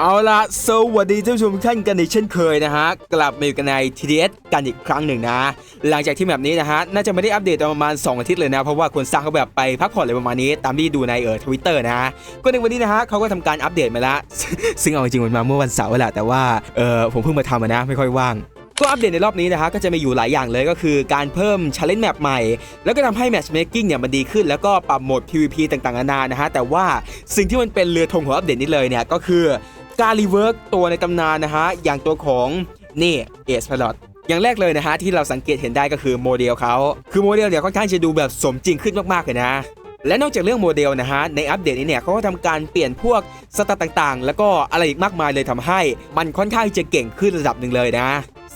เอาละสวัสดีท่านผู้ชมท่านกันอีกเช่นเคยนะฮะ กลับมาอยู่กันใน TDS กันอีกครั้งหนึ่งนะ หลังจากที่แบบนี้นะฮะ น่าจะไม่ได้อัปเดตประมาณ 2 อาทิตย์เลยนะ เพราะว่าคนสร้างเขาแบบไปพักผ่อนอะไรประมาณนี้ ตามที่ดูในเออทวิตเตอร์นะ ก็ในวันนี้นะฮะเขาก็ทำการอัปเดตมาแล้วซึ่งเอาจริงๆมันมาเมื่อวันเสาร์แหละแต่ว่าเออผมเพิ่งมาทำนะ ไม่ค่อยว่างก็อัปเดตในรอบนี้นะฮะก็จะมีอยู่หลายอย่างเลยก็คือการเพิ่ม challenge map ใหม่ แล้วก็ทำให้ matchmaking เนี่ยมันดีขึ้น แล้วก็ปรับโหมด PVP ต่างๆนานานะฮะแต่ว่าสิ่งที่มันเป็นเรือธงของอัปเดตนี้เลยเนี่ยก็คือ การรีเวิร์กตัวในตำนานนะฮะอย่างตัวของนี่เอสพลอตอย่างแรกเลยนะฮะที่เราสังเกตเห็นได้ก็คือโมเดลเขาคือโมเดลเนี่ยค่อนข้างจะดูแบบสมจริงขึ้นมากๆเลยนะและนอกจากเรื่องโมเดลนะฮะในอัปเดตนี้เนี่ยเขาก็ทำการเปลี่ยนพวกสตาร์ต่างๆ แล้วก็อะไรอีกมากมายเลยทำให้ มันค่อนข้างจะเก่งขึ้นระดับหนึ่งเลยนะ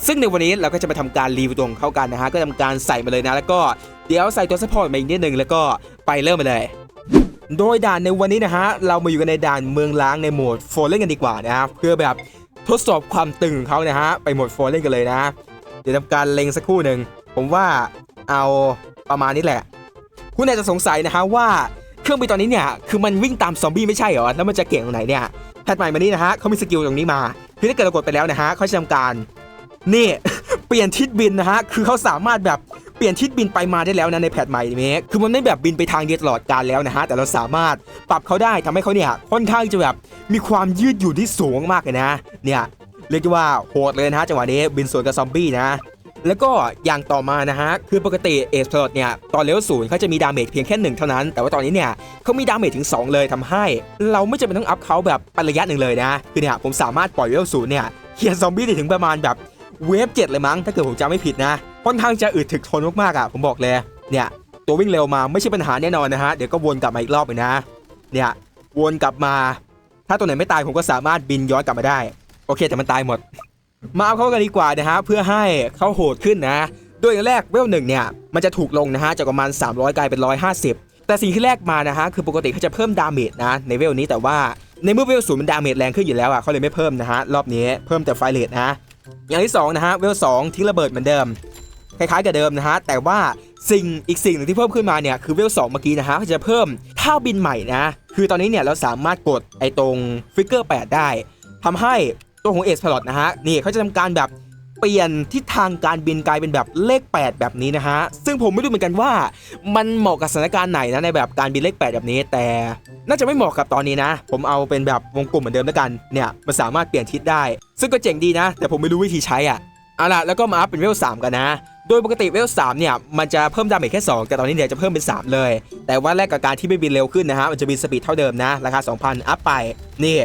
ซึ่งในวันนี้เราก็จะมาทำการรีวิวตรงเข้ากันนะฮะก็ทำการใส่มาเลยนะ แล้วก็เดี๋ยวใส่ตัวซัพพอร์ตมาอีกนิดนึงแล้วก็ไปเริ่มมาเลย โดยด่านในวันนี้นะฮะ เรามาอยู่กันในด่านเมืองล้างในโหมดโฟเล่นกันดีกว่านะครับเพื่อแบบทดสอบความตึงของเขานะฮะ ไปโหมดโฟเล่นกันเลยนะ เดี๋ยวทำการเล็งสักครู่หนึ่ง ผมว่าเอาประมาณนี้แหละ คุณอาจจะสงสัยนะฮะว่าเครื่องบินตอนนี้เนี่ยคือมันวิ่งตามซอมบี้ไม่ใช่เหรอ แล้วมันจะเก่งตรงไหนเนี่ยแพทใหม่มานี่นะฮะเขามีสกิลตรงนี้มาคือถ้าเกิดเรากดไปแล้วนะฮะเขาจะทำการนี่ เปลี่ยนทิศบินนะฮะคือเขาสามารถแบบ เปลี่ยนทิศบินไปมาได้แล้วนะในแพทใหม่นี้คือมันไม่แบบบินไปทางเดียวตลอดการแล้วนะฮะ แต่เราสามารถปรับเขาได้ทำให้เขาเนี่ยค่อนข้างจะแบบมีความยืดหยุ่นที่สูงมากเลยนะ เนี่ยเรียกว่าโหดเลยนะฮะจังหวะนี้บินสวนกับซอมบี้นะแล้วก็อย่างต่อมานะฮะ คือปกติเอสพลอตเนี่ยตอนเลเวลศูนย์เขาจะมีดาเมจเพียงแค่หนึ่งเท่านั้น แต่ว่าตอนนี้เนี่ยเขามีดาเมจถึง 2 เลยทำให้ เราไม่จำเป็นต้องอัพเขาแบบประยะหนึ่งเลยนะ คือเนี่ยผมสามารถปล่อยเลเวลศูนย์เนี่ยเฮียร์ซอมบี้ได้ถึงประมาณแบบเวฟเจ็ดเลยมั้งถ้าเกิดผมจำไม่ผิดนะ ค่อนข้างจะอึดถึกทนมากๆอะผมบอกเลยเนี่ยตัววิ่งเร็วมาไม่ใช่ปัญหาแน่นอนนะฮะเดี๋ยวก็วนกลับมาอีกรอบเลยนะเนี่ยวนกลับมา ถ้าตัวไหนไม่ตายผมก็สามารถบินย้อนกลับมาได้ โอเคแต่มันตายหมด มาเอาเขากันดีกว่านะฮะเพื่อให้เขาโหดขึ้นนะดยอย่างแรกเวลหนึ่งเนี่ยมันจะถูกลงนะฮะจากประมาณ 300 กลายเป็น 150 แต่สิ่งที่แรกมานะฮะคือปกติเขาจะเพิ่มดาเมจนะในเวลนี้แต่ว่าในเมื่อเวลศูนย์มันดาเมจแรงขึ้นอยู่แล้วอะเขาเลยไม่เพิ่มนะฮะรอบนี้เพิ่มแต่ไฟเลทนะอย่างที่สองนะฮะเวลสองทิ้งระเบิดเหมือนเดิม คล้ายๆกับเดิมนะฮะแต่ว่าสิ่งอีกสิ่งหนึ่งที่เพิ่มขึ้นมาเนี่ยคือเวลสองเมื่อกี้นะฮะเขาจะเพิ่มท่าบินใหม่นะคือตอนนี้เนี่ยเราสามารถกดไอ้ตรงฟิกเกอร์8ได้ทำให้ตัวของเอสพลอตนะฮะนี่เขาจะทำการแบบเปลี่ยนทิศทางการบินกลายเป็นแบบเลข 8 แบบนี้นะฮะ ซึ่งผมไม่รู้เหมือนกันว่า มันเหมาะกับสถานการณ์ไหนนะในแบบการบินเลข 8 แบบนี้ แต่น่าจะไม่เหมาะกับตอนนี้นะ ผมเอาเป็นแบบวงกลมเหมือนเดิมแล้วกันเนี่ยมันสามารถเปลี่ยนทิศได้ ซึ่งก็เจ๋งดีนะ แต่ผมไม่รู้วิธีใช้อะเอาล่ะแล้วก็มาอัพเป็นเวล3กันนะ โดยปกติเวล3เนี่ยมันจะเพิ่มดาเมจแค่ 2 แต่ตอนนี้เนี่ยจะเพิ่มเป็น 3 เลย แต่ว่าแลกกับการที่ไม่บินเร็วขึ้นนะฮะมันจะบินสปีดเท่าเดิมนะ ราคา 2,000 อัพไปนี่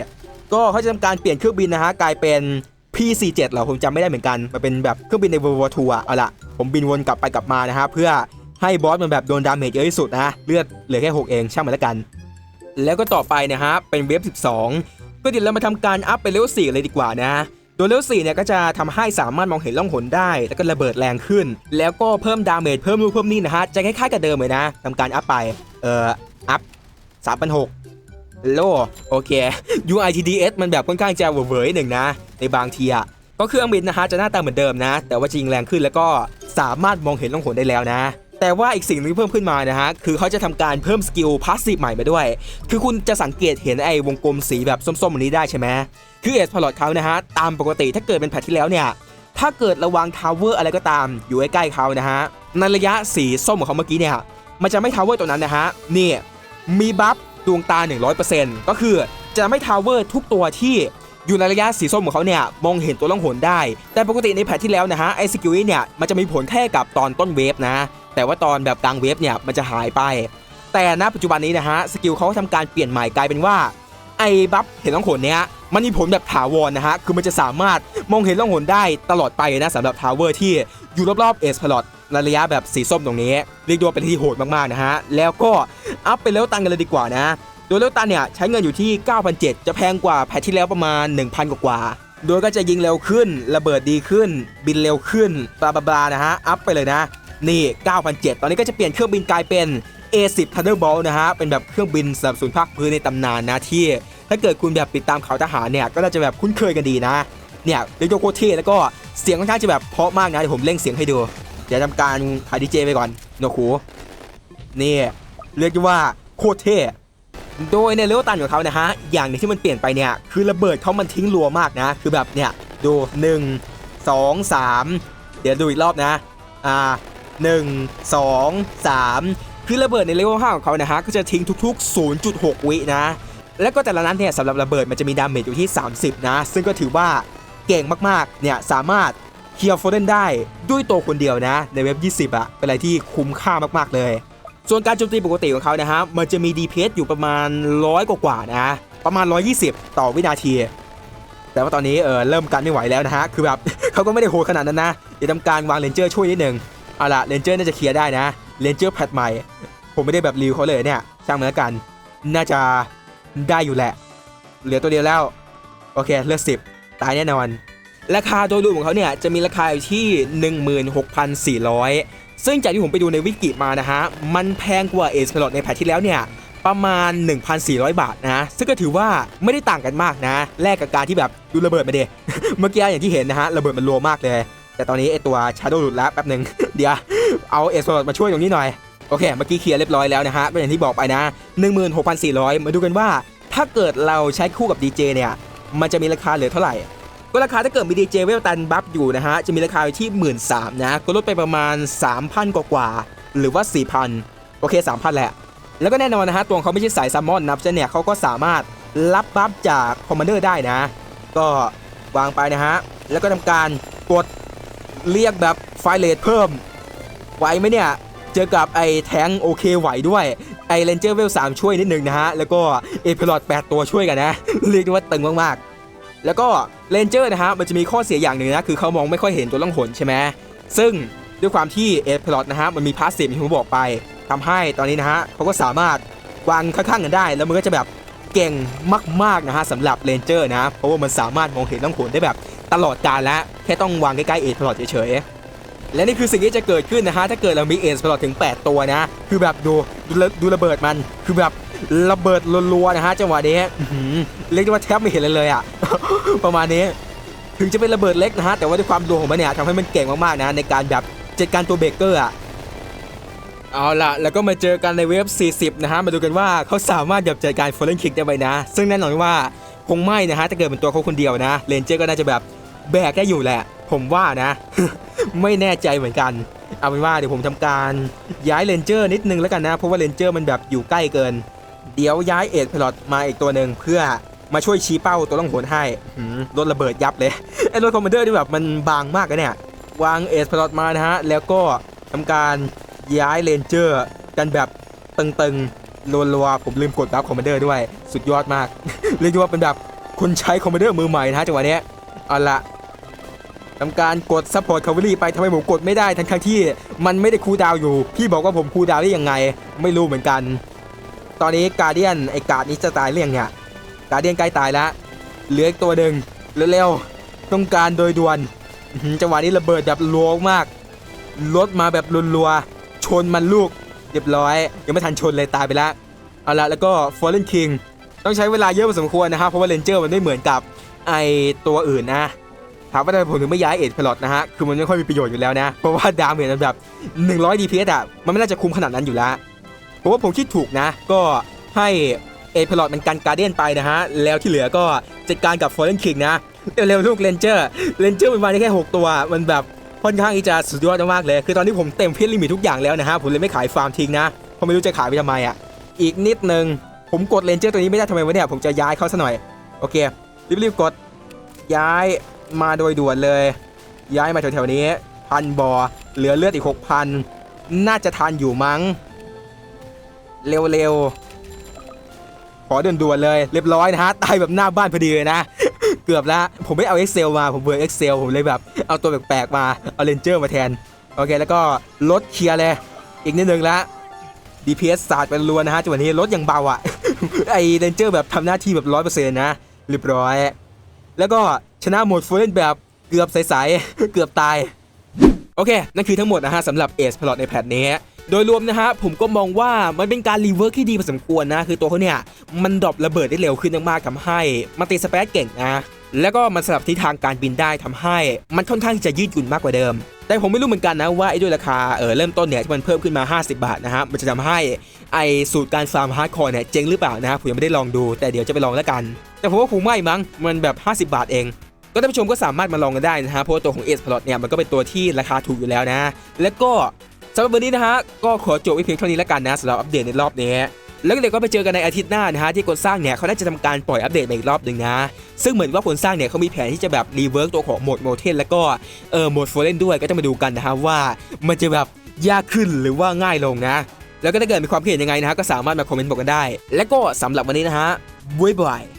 ก็เขาจะทำการเปลี่ยนเครื่องบินนะฮะกลายเป็น P47 เหรอผมจำไม่ได้เหมือนกันมันเป็นแบบเครื่องบินใน World War II อะเอาละผมบินวนกลับไปกลับมานะฮะเพื่อให้บอสมันแบบโดนดาเมจเยอะที่สุดนะเลือดเหลือแค่6เองช่างมันล้วกัน แล้วก็ต่อไปนะฮะเป็นเวฟ12 ก็เดี๋ยวเรามาทำการอัพไปเลเวล4เลยดีกว่านะ โดยเลเวล4เนี่ยก็จะทำให้สามารถมองเห็นล่องหนได้ แล้วก็ระเบิดแรงขึ้น แล้วก็เพิ่มดาเมจเพิ่มนู่นเพิ่มนี่นะฮะจะคล้ายๆกับเดิมเลยนะทำการอัพไป เอ่อ อัพ3,600โลโอเค UITDS มันแบบค่อนข้างจะเวอร์หนึ่งนะ ในบางทีอะก็เครื่องบินนะฮะจะหน้าตาเหมือนเดิมนะ แต่ว่าจริงแรงขึ้นแล้วก็สามารถมองเห็นล่องหนได้แล้วนะ แต่ว่าอีกสิ่งหนึงเพิ่มขึ้นมานะฮะคือเขาจะทำการเพิ่มสกิลพาสซีฟใหม่มาด้วย คือคุณจะสังเกตเห็นไอ้วงกลมสีแบบส้มๆอันนี้ได้ใช่ไหมคือเอสพอลอตเขานะฮะตามปกติถ้าเกิดเป็นแพทที่แล้วเนี่ยถ้าเกิดระวังทาวเวอร์อะไรก็ตามอยู่ใกล้ๆเขานะฮะในระยะสีส้มของเขาเมื่อกี้เนี่ยมันจะไม่ทาวเวอร์ตัวนั้นนะฮะนี่มีบัฟดวงตา 100%ก็คือจะไม่ทาวเวอร์ทุกตัวที่อยู่ในระยะสีส้มของเขาเนี่ยมองเห็นตัวล่องหนได้ แต่ปกติในแพทที่แล้วนะฮะไอสกิลนี้เนี่ยมันจะมีผลแค่กับตอนต้นเวฟนะ แต่ว่าตอนแบบกลางเวฟเนี่ยมันจะหายไป แต่ณปัจจุบันนี้นะฮะสกิลเขาทำการเปลี่ยนใหม่กลายเป็นว่าไอ้บัฟเห็นล่องหนเนี้ยมันมีผลแบบถาวรนะฮะคือมันจะสามารถมองเห็นล่องหนได้ตลอดไปนะสำหรับทาวเวอร์ที่อยู่รอบๆเอสพลอตระยะแบบสีส้มตรงนี้ เรียกได้ว่าเป็นที่โหดมากๆนะฮะแล้วก็อัพไปเลเวลตันกันเลยดีกว่านะโดยเลเวลตันเนี่ยใช้เงินอยู่ที่9,700จะแพงกว่าแพทที่แล้วประมาณ 1,000 กว่าโดยก็จะยิงเร็วขึ้น ระเบิดดีขึ้น บินเร็วขึ้น บลาบลาบลานะฮะ อัพไปเลยนะ นี่9,700ตอนนี้ก็จะเปลี่ยนเครื่องบินกลายเป็น A10 Thunderbolt นะฮะ เป็นแบบเครื่องบินสนับสนุนภาคพื้นในตำนานนะที่ ถ้าเกิดคุณแบบติดตามข่าวทหารเนี่ย ก็น่าจะแบบคุ้นเคยกันดีนะ เนี่ยเรียกว่าโคตรเท่แล้วก็เสียงค่อนข้างจะแบบเพราะมากนะเดี๋ยวผมเร่งเสียงให้ดู เดี๋ยวทำการขายดีเจไปก่อนโนคูนี่เรียกว่าโคตรเท่โดยในเลเวลตันของเขานะฮะ อย่างนึงที่มันเปลี่ยนไปเนี่ย คือระเบิดเขามันทิ้งรัวมากนะ คือแบบเนี่ย ดู 1 2 3 เดี๋ยวดูอีกรอบนะ อ่า 1 2 3 คือระเบิดในเลเวล5ของเขานะฮะก็จะทิ้งทุกๆ 0.6 วินะ แล้วก็แต่ละนัดเนี่ยสำหรับระเบิดมันจะมีดาเมจอยู่ที่ 30 นะ ซึ่งก็ถือว่าเก่งมากๆ เนี่ยสามารถเคลียร์โฟเดนได้ด้วยตัวคนเดียวนะ ในเว็บ 20อะเป็นอะไรที่คุ้มค่ามากๆเลย ส่วนการโจมตีปกติของเขานะฮะมันจะมี DPS อยู่ประมาณร้อยกว่าๆนะ ประมาณ 120 ต่อวินาที แต่ว่าตอนนี้เออเริ่มกันไม่ไหวแล้วนะฮะคือแบบ เขาก็ไม่ได้โหดขนาดนั้นนะเดี๋ยวทำการวางเลนเจอร์ช่วยนิดนึง เอาละเลนเจอร์น่าจะเคลียร์ได้นะเลนเจอร์แพทใหม่ ผมไม่ได้แบบรีวเขาเลยเนี่ยช่างมันแล้วกัน น่าจะได้อยู่แหละ เหลือตัวเดียวแล้ว โอเคเลือกสิบตายแน่นอน ราคาโดยรวมของเขาเนี่ยจะมีราคาอยู่ที่ 16,400 ซึ่งจากที่ผมไปดูในวิกิมานะฮะ มันแพงกว่าเอสพลอตในแพทที่แล้วเนี่ยประมาณ 1,400 บาทนะ ซึ่งก็ถือว่าไม่ได้ต่างกันมากนะ แลกกับการที่แบบดูระเบิดมาเดเมื่อกี้อย่างที่เห็นนะฮะ ระเบิดมันรัวมากเลย แต่ตอนนี้ไอตัวชาร์โดหลุดแล้วแป๊บหนึ่งเดี๋ยวเอาเอสพลอตมาช่วยตรงนี้หน่อย โอเค เมื่อกี้เคลียร์เรียบร้อยแล้วนะฮะก็นอย่างที่บอกไปนะ 16,400 มาดูกันว่า ถ้าเกิดเราใช้คู่กับ DJ เนี่ย มันจะมีราคาเหลือเท่าไหร่ ก็ราคาถ้าเกิดมี DJ เวลตันบัฟอยู่นะฮะ จะมีราคาอยู่ที่ 1 3ื่นนะ ก็ลดไปประมาณ 3,000 กว่าๆหรือว่า 4,000 โอเค 3,000 แหละ แล้วก็แน่นอนนะฮะ ตัวเขาไม่ใช่สายซัมมอนนะเพราะฉะนั้นเนี่ยเขาก็สามารถรับบัฟจากคอมมานเดอร์ได้นะ ก็วางไปนะฮะ แล้วก็ทำการกด เรียกแบบไฟเลทเพิ่มไหวไหมเนี่ย เจอกับไอ้แทงโอเคไหวด้วย ไอ้เรนเจอร์เวลสามช่วยนิดนึงนะฮะ แล้วก็เอพลอด8ตัวช่วยกันนะ เรียกได้ว่าตึงมากๆ แล้วก็เรนเจอร์นะฮะ มันจะมีข้อเสียอย่างหนึ่งนะ คือเขามองไม่ค่อยเห็นตัวล่องหนใช่ไหมซึ่งด้วยความที่เอพลอดนะฮะ มันมีพาสซีฟที่ผมบอกไปทำให้ตอนนี้นะฮะเขาก็สามารถวางข้างๆกันได้ แล้วมันก็จะแบบเก่งมากๆนะฮะสำหรับเรนเจอร์นะ เพราะว่ามันสามารถมองเห็นล่องหนได้แบบ ตลอดกาลแล้วแค่ต้องวางใกล้ๆเอพลอดเฉยๆและนี่คือสิ่งที่จะเกิดขึ้นนะฮะถ้าเกิดเรามีเอสตลอดถึง 8 ตัวนะ คือแบบดูดูระเบิดมันคือแบบระเบิดรัวๆนะฮะจังหวะนี้เรียกได้ว่าแทบไม่เห็นเลยเลยอะประมาณนี้ ถึงจะเป็นระเบิดเล็กนะฮะแต่ว่าด้วยความรัวของมันเนี่ยทำให้มันเก่งมากๆนะ ในการแบบจัดการตัวเบรกเกอร์อะเอาล่ะ แล้วก็มาเจอกันในเว็บ 40 นะฮะ มาดูกันว่าเขาสามารถแบบจัดการฟอร์เรนคิกได้ไหมนะ ซึ่งแน่นอนว่าคงไม่นะฮะ ถ้าเกิดเป็นตัวเขาคนเดียวนะ เลนเจอร์ก็น่าจะแบบ แบกได้อยู่แหละ ผมว่านะ ไม่แน่ใจเหมือนกัน เอาเป็นว่าเดี๋ยวผมทำการย้ายเลนเจอร์นิดนึงแล้วกันนะ เพราะว่าเลนเจอร์มันแบบอยู่ใกล้เกิน เดี๋ยวย้ายเอ็ดพลอตมาอีกตัวหนึ่งเพื่อมาช่วยชี้เป้าตัวล่องหนให้รถระเบิดยับเลยไอ้รถคอมมานเดอร์นี่แบบมันบางมากเลยเนี่ยวางเอ็ดพลอตมานะฮะ แล้วก็ทำการย้ายเลนเจอร์กันแบบตึงๆรัวๆผมลืมกดบัฟคอมมานเดอร์ด้วย สุดยอดมาก เรียกได้ว่าเป็นแบบคนใช้คอมมานเดอร์มือใหม่นะฮะจังหวะเนี้ยเอาละ ทำการกด Support Cavalry ไปทำไมผมกดไม่ได้ทั้งที่มันไม่ได้คูดาวอยู่ พี่บอกว่าผมคูดาวได้ยังไง ไม่รู้เหมือนกัน ตอนนี้การเดียนไอการ์ดนี้จะตายเรื่องเนี่ยการเดียนใกล้ตายแล้วเหลืออีกตัวหนึ่งเร็วๆต้องการโดยด่วนจังหวะนี้ระเบิดแบบรัวมากรถมาแบบรัวๆชนมันลูกเรียบร้อย ยังไม่ทันชนเลยตายไปแล้วเอาละแล้วก็ Fallen King ต้องใช้เวลาเยอะพอสมควรนะครับเพราะว่าเลนเจอร์มันไม่เหมือนกับไอตัวอื่นนะ ถามว่าทำไมผมถึงไม่ย้ายเอ็ดพลอตนะฮะ คือมันไม่ค่อยมีประโยชน์อยู่แล้วนะ เพราะว่าดาเมจมันแบบ 100 DPS อะ มันไม่น่าจะคุ้มขนาดนั้นอยู่แล้วเพราะว่าผมคิดถูกนะ ก็ให้เอ็ดพลอตมันกันการเดียนไปนะฮะ แล้วที่เหลือก็จัดการกับฟอร์เรนคิงนะ เร็วๆลูกเลนเจอร์ เลนเจอร์มันมาได้แค่ 6 ตัว มันแบบค่อนข้างที่จะสุดยอดมากเลย คือตอนนี้ผมเต็มเพชรลิมิตทุกอย่างแล้วนะฮะ ผมเลยไม่ขายฟาร์มทิ้งนะ เพราะไม่รู้จะขายไปทำไมอะ อีกนิดนึง ผมกดเลนเจอร์ตัวนี้ไม่ได้ทำไมวะเนี่ย ผมจะย้ายเขาซะหน่อย โอเค รีบๆกดย้าย มาโดยด่วนเลย ย้ายมาแถวๆนี้พันบอเหลือเลือดอีก6,000น่าจะทันอยู่มั้ง เร็วๆ ขอด่วนๆเลย เรียบร้อยนะฮะตายแบบหน้าบ้านพอดีเลยนะ เกือบแล้ว ผมไม่เอา Excel มา ผมเบื่อ Excel ผมเลยแบบ เอาตัวแปลกๆ มา เอาเลนเจอร์มาแทน โอเค แล้วก็ลดเคลียร์เลย อีกนิดนึงละ DPS ศาสตร์เป็นรัวนะฮะจังหวะนี้รถยังเบาอะ ไอเลนเจอร์แบบทำหน้าที่แบบร้อยเปอร์เซ็นต์นะ เรียบร้อย แล้วก็ชนะหมดฟูเลนแบบเกือบใสๆเกือบตาย โอเค นั่นคือทั้งหมดนะฮะสำหรับเอสพลอตในแพทนี้ โดยรวมนะฮะผมก็มองว่ามันเป็นการรีเวิร์กที่ดีพอสมควรนะ คือตัวเขาเนี่ยมันดรอประเบิดได้เร็วขึ้นมากๆทำให้มันตีสเปซเก่งนะแล้วก็มันสลับทิศทางการบินได้ทำให้ มันค่อนข้างจะยืดหยุ่นมากกว่าเดิม แต่ผมไม่รู้เหมือนกันนะว่าไอ้ด้วยราคาเออเริ่มต้นเนี่ยที่มันเพิ่มขึ้นมา 50 บาทนะฮะมันจะทำให้ไอสูตรการฟาร์มฮาร์ดคอร์เนี่ยเจ๊งหรือเปล่านะฮะผมยังไม่ได้ลองดูแต่เดี๋ยวจะไปลองแล้วกัน แต่ผมว่าคงไม่มั้งมันแบบ 50 บาทเอง ก็ท่านผู้ชมก็สามารถมาลองกันได้นะฮะเพราะตัวของเอสพลอตเนี่ยมันก็เป็นตัวที่ราคาถูกอยู่แล้วนะ แล้วก็สำหรับวันนี้นะฮะก็ขอจบไว้เพียงเท่านี้แล้วกันนะสำหรับอัปเดตในรอบนี้แล้วเดี๋ยวก็ไปเจอกันในอาทิตย์หน้านะฮะที่คนสร้างเนี่ยเขาน่าจะทำการปล่อยอัปเดตมาอีกรอบหนึ่งนะ ซึ่งเหมือนว่าคนสร้างเนี่ยเขามีแผนที่จะแบบรีเวิร์กตัวของโหมดโมเทนแล้วก็เออโหมดโฟเล่นด้วยก็ต้องมาดูกันนะฮะว่ามันจะแบบยากขึ้นหรือว่าง่ายลงนะ แล้วก็ถ้าเกิดมีความคิดเห็นยังไงนะฮะก็สามารถมาคอมเมนต์บอกกันได้ และก็สำหรับวันนี้นะฮะบ๊ายบาย